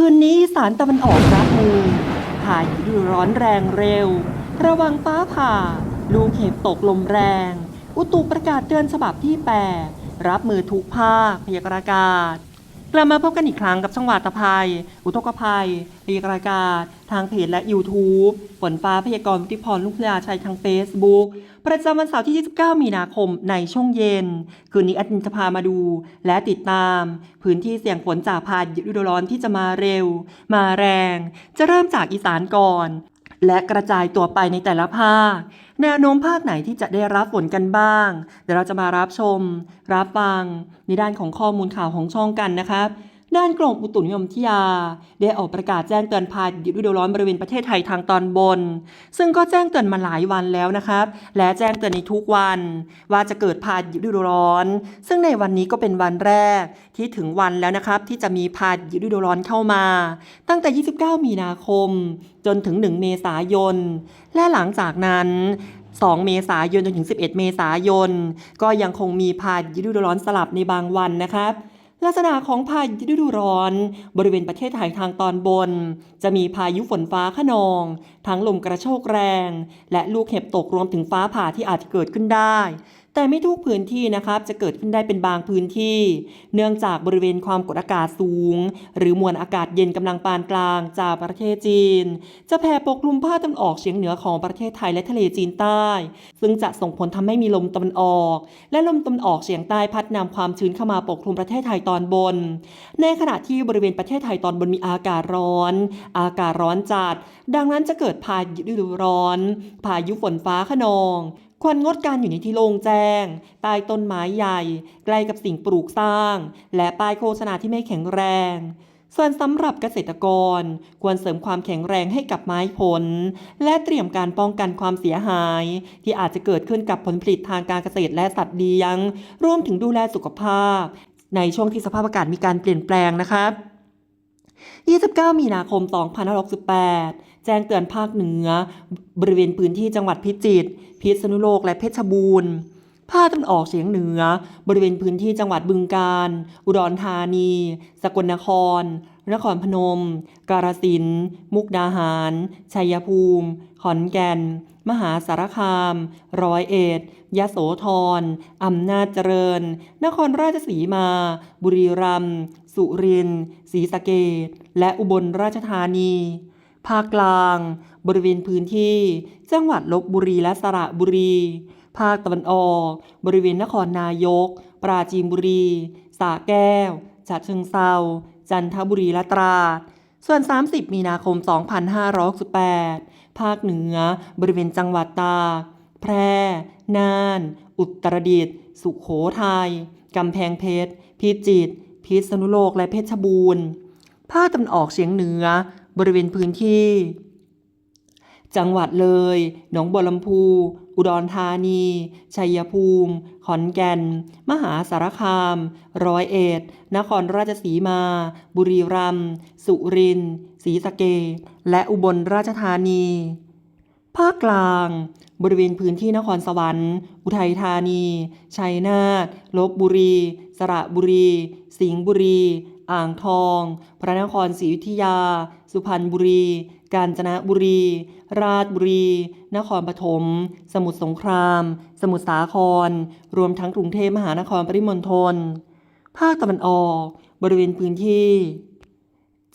คืนนี้สารตะวันออกรับมือพายุร้อนแรงเร็ว ระวังฟ้าผ่า ลูกเห็บตกลมแรง อุตุประกาศเตือนฉบับที่ 8 รับมือทุกภาคพยากรณ์อากาศ กลับมาพบกันอีกครั้งกับช่องวาตภัย อุทกภัยพยากรณ์อากาศทางเพจและ YouTube ฝนฟ้าพยากรณ์วุฒิพรลุงพลาชัยทาง Facebook ประจำวันเสาร์ที่ 29 มีนาคมในช่วงเย็น คืนนี้อาทิตย์จะพามาดู และติดตาม พื้นที่เสี่ยงฝนจากพายุฤดูร้อนที่จะมาเร็ว มาแรง จะเริ่มจากอีสานก่อน และกระจายตัวไปในแต่ละภาค แนวโน้มภาคไหนที่จะได้รับฝนกันบ้าง เดี๋ยวเราจะมารับชม รับฟัง ในด้านของข้อมูลข่าวของช่องกันนะครับ ด้านกรมอุตุนิยมวิทยา ได้ออกประกาศแจ้งเตือนพายุฤดูร้อนบริเวณประเทศไทยทางตอนบน ซึ่งก็แจ้งเตือนมาหลายวันแล้วนะครับ และแจ้งเตือนในทุกวัน ว่าจะเกิดพายุฤดูร้อน ซึ่งในวันนี้ก็เป็นวันแรกที่ถึงวันแล้วนะครับ ที่จะมีพายุฤดูร้อนเข้ามา ตั้งแต่ 29 มีนาคม จนถึง 1 เมษายน และหลังจากนั้น2 เมษายนจนถึง 11 เมษายน ก็ยังคงมีพายุฤดูร้อนสลับในบางวันนะครับ ลักษณะของพายุฤดูร้อน บริเวณประเทศไทยทางตอนบน จะมีพายุฝนฟ้าขนอง ทั้งลมกระโชกแรง และลูกเห็บตกรวมถึงฟ้าผ่าที่อาจเกิดขึ้นได้ แต่ไม่ทุกพื้นที่นะครับจะเกิดขึ้นได้เป็นบางพื้นที่ เนื่องจากบริเวณความกดอากาศสูง หรือมวลอากาศเย็นกำลังปานกลางจากประเทศจีน จะแผ่ปกคลุมภาคตะวันออกเฉียงเหนือของประเทศไทยและทะเลจีนใต้ ซึ่งจะส่งผลทำให้มีลมตะวันออก และลมตะวันออกเฉียงใต้พัดนำความชื้นเข้ามาปกคลุมประเทศไทยตอนบน ในขณะที่บริเวณประเทศไทยตอนบนมีอากาศร้อน อากาศร้อนจัด ดังนั้นจะเกิดพายุฤดูร้อน พายุฝนฟ้าขนอง ควรงดการอยู่ในที่โล่งแจ้ง ใต้ต้นไม้ใหญ่ ใกล้กับสิ่งปลูกสร้าง และป้ายโฆษณาที่ไม่แข็งแรง ส่วนสำหรับเกษตรกร ควรเสริมความแข็งแรงให้กับไม้ผล และเตรียมการป้องกันความเสียหาย ที่อาจจะเกิดขึ้นกับผลผลิตทางการเกษตรและสัตว์เลี้ยง รวมถึงดูแลสุขภาพ ในช่วงที่สภาพอากาศมีการเปลี่ยนแปลงนะครับ29 มีนาคม 2568 แจ้งเตือนภาคเหนือ บริเวณพื้นที่จังหวัดพิจิตรพิษณุโลกและเพชรบูรณ์ภาคตะวันออกเฉียงเหนือ บริเวณพื้นที่จังหวัดบึงกาฬอุดรธานี สกลนคร นครพนม กาฬสินธุ์มุกดาหาร ชัยภูมิ ขอนแก่น มหาสารคาม ร้อยเอ็ด ยโสธรอำนาจเจริญ นครราชสีมา บุรีรัมย์ สุรินทร์ศรีสะเกษและอุบลราชธานี ภาคกลาง บริเวณพื้นที่ จังหวัดลบบุรีและสระบุรี ภาคตะวันออก บริเวณนครนายก ปราจีนบุรีสระแก้วฉะเชิงเซาจันทบุรีและตราด ส่วน 30 มีนาคม 2568 ภาคเหนือ บริเวณจังหวัดตากแพร่ น่าน อุตรดิตถ์ สุโขทัย กำแพงเพชร พิจิตร พิษณุโลก และเพชรบูรณ์ ภาคตะวันออกเฉียงเหนือ บริเวณพื้นที่ จังหวัดเลย หนองบัวลำพู อุดรธานี ชัยภูมิ ขอนแก่น มหาสารคาม ร้อยเอ็ด นครราชสีมา บุรีรัมย์ สุรินทร์ ศรีสะเกษและอุบลราชธานี ภาคกลางบริเวณพื้นที่นครสวรรค์ อุทัยธานี ชัยนาท ลบบุรี สระบุรี สิงห์บุรี อ่างทอง พระนครศรีอยุธยา สุพรรณบุรี กาญจนบุรี ราชบุรี นครปฐม สมุทรสงคราม สมุทรสาคร รวมทั้งกรุงเทพมหานครปริมณฑล ภาคตะวันออก บริเวณพื้นที่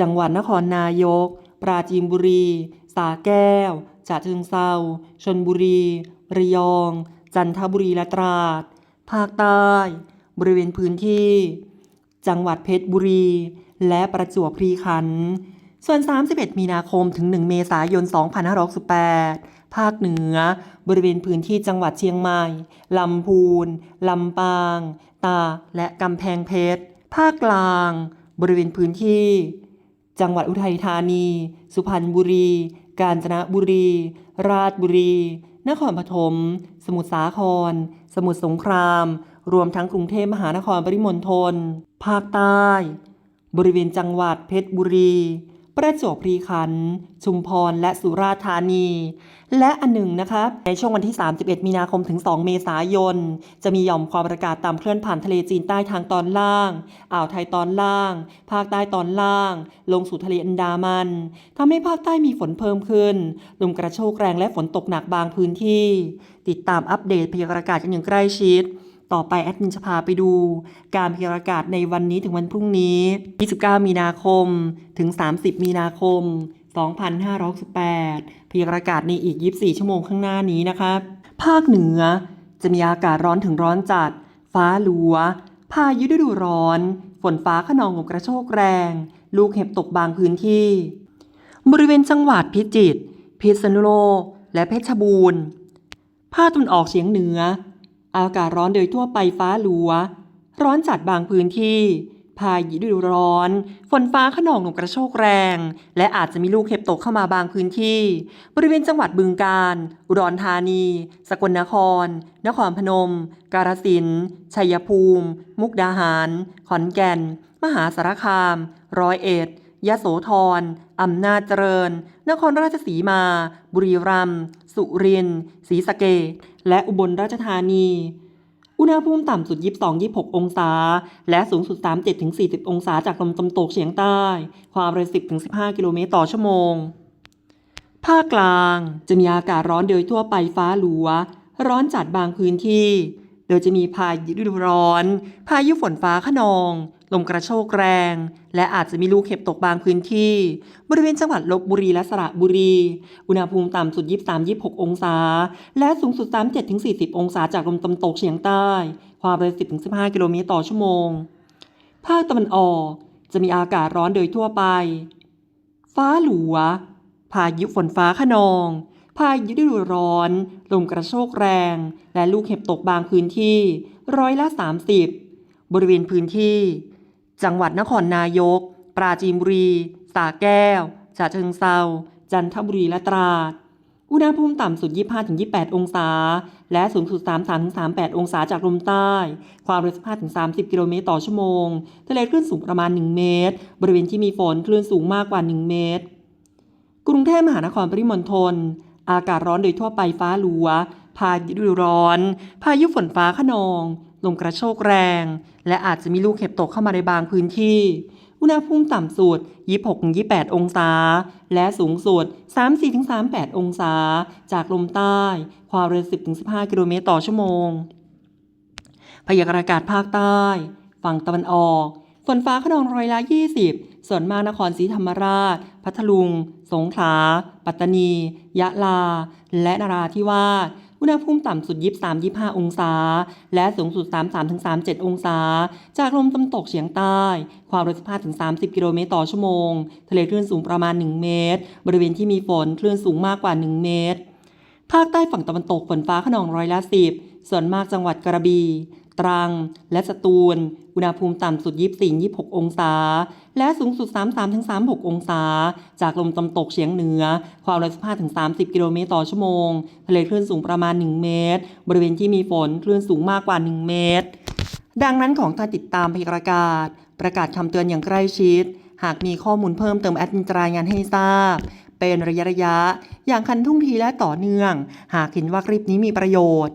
จังหวัดนครนายก ปราจีนบุรี สาแก้วฉะเชิงเซาชนบุรี ระยอง จันทบุรีและตราด ภาคใต้ บริเวณพื้นที่ จังหวัดเพชรบุรี และประจวบคีรีขันธ์ ส่วน 31 มีนาคมถึง 1 เมษายน 2568 ภาคเหนือ บริเวณพื้นที่จังหวัดเชียงใหม่ ลำพูน ลำปาง ตา และกำแพงเพชร ภาคกลาง บริเวณพื้นที่ จังหวัดอุทัยธานี สุพรรณบุรี กาญจนบุรี ราชบุรี นครปฐม สมุทรสาคร สมุทรสงคราม รวมทั้งกรุงเทพมหานครปริมณฑล ภาคใต้ บริเวณจังหวัดเพชรบุรี ประจวบคีรีขันธ์ชุมพร และสุราษฎร์ธานี และอันหนึ่งนะคะในช่วงวันที่ 31 มีนาคมถึง 2 เมษายน จะมีหย่อมความกดอากาศต่ำเคลื่อนผ่านทะเลจีนใต้ทางตอนล่าง อ่าวไทยตอนล่าง ภาคใต้ตอนล่าง ลงสู่ทะเลอันดามันทำให้ภาคใต้มีฝนเพิ่มขึ้น ลมกระโชกแรงและฝนตกหนักบางพื้นที่ ติดตามอัปเดตพยากรณ์อากาศกันอย่างใกล้ชิด ต่อไปแอดมินจะพาไปดูการพยากรณ์อากาศในวันนี้ถึงวันพรุ่งนี้ 29 มีนาคม ถึง 30 มีนาคม 2568พยากรณ์อากาศในอีก 24 ชั่วโมงข้างหน้านี้นะครับ ภาคเหนือจะมีอากาศร้อนถึงร้อนจัด ฟ้าหลัว พายุฤดูร้อน ฝนฟ้าขนองลมกระโชกแรง ลูกเห็บตกบางพื้นที่ บริเวณจังหวัดพิจิตร พิษณุโลก และเพชรบูรณ์ ภาคตะวันออกเฉียงเหนือ อากาศร้อนโดยทั่วไปฟ้าหลัว ร้อนจัดบางพื้นที่ พายุฤดูร้อน ฝนฟ้าขนองลมกระโชกแรง และอาจจะมีลูกเห็บตกเข้ามาบางพื้นที่ บริเวณจังหวัดบึงกาฬ อุดรธานี สกลนคร นครพนม กาฬสินธุ์ ชัยภูมิ มุกดาหาร ขอนแก่น มหาสารคาม ร้อยเอ็ดยะโสธร อำนาจเจริญ นครราชสีมา บุรีรัมย์สุรินทร์ศรีสะเกษและอุบลราชธานี อุณหภูมิต่ำสุด 22-26 องศา และสูงสุด 37-40 องศาจากลมตะวันตกเฉียงใต้ ความเร็ว 10-15 กิโลเมตรต่อชั่วโมง ภาคกลางจะมีอากาศร้อนโดยทั่วไปฟ้าหลัว ร้อนจัดบางพื้นที่ โดยจะมีพายุฤดูร้อน พายุฝนฟ้าขนอง ลมกระโชกแรง และอาจจะมีลูกเห็บตกบางพื้นที่ บริเวณจังหวัดลบบุรีและสระบุรี อุณหภูมิต่ำสุด 23-26 องศา และสูงสุด 37-40 องศาจากลมตะวันตกเฉียงใต้ ความเร็ว 10-15 กิโลเมตรต่อชั่วโมง ภาคตะวันออกจะมีอากาศร้อนโดยทั่วไป ฟ้าหลัว พายุฝนฟ้าขนอง พายุฤดูร้อน ลมกระโชกแรง และลูกเห็บตกบางพื้นที่ ร้อยละ 30 บริเวณพื้นที่ จังหวัดนครนายก ปราจีนบุรีสระแก้ว ฉะเชิงเซา จันทบุรี และตราด อุณหภูมิต่ำสุด 25-28 องศา และสูงสุด 33-38 องศาจากลมใต้ ความเร็ว 15-30 กิโลเมตรต่อชั่วโมง ทะเลคลื่นสูงประมาณ 1 เมตร บริเวณที่มีฝนคลื่นสูงมากกว่า 1 เมตร กรุงเทพมหานครปริมณฑล อากาศร้อนโดยทั่วไปฟ้าหลัว พายุร้อน พายุฝนฟ้าขนอง ลมกระโชกแรง และอาจจะมีลูกเห็บตกเข้ามาในบางพื้นที่ อุณหภูมิต่ำสุด 26-28 องศา และสูงสุด 34-38 องศา จากลมใต้ ความเร็ว 10-15 กิโลเมตรต่อชั่วโมง พยากรณ์อากาศภาคใต้ ฝั่งตะวันออกฝนฟ้าขนองร้อยละ20 ส่วนมากนครศรีธรรมราช พัทลุง สงขลา ปัตตานี ยะลา และนราธิวาส อุณหภูมิต่ำสุด 23-25 องศา และสูงสุด 33-37 องศา จากลมตะวันตกเฉียงใต้ ความเร็ว15-30 กิโลเมตรต่อชั่วโมง ทะเลคลื่นสูงประมาณ 1 เมตร บริเวณที่มีฝนคลื่นสูงมากกว่า 1 เมตร ภาคใต้ฝั่งตะวันตกฝนฟ้าขนองร้อยละสิบส่วนมากจังหวัดกระบี่ ตรัง และสตูล อุณหภูมิต่ำสุด 24-26 องศา และสูงสุด 33-36 องศา จากลมตะวันตกเฉียงเหนือ ความเร็ว15-30 กิโลเมตรต่อชั่วโมง ทะเลคลื่นสูงประมาณ 1 เมตร บริเวณที่มีฝนคลื่นสูงมากกว่า 1 เมตร ดังนั้นของการติดตามพยากรณ์อากาศ ประกาศคำเตือนอย่างใกล้ชิด หากมีข้อมูลเพิ่มเติมแอดมินรายงานให้ทราบเป็นระยะระยะ อย่างคันทุ่งทีและต่อเนื่อง หากเห็นว่าคลิปนี้มีประโยชน์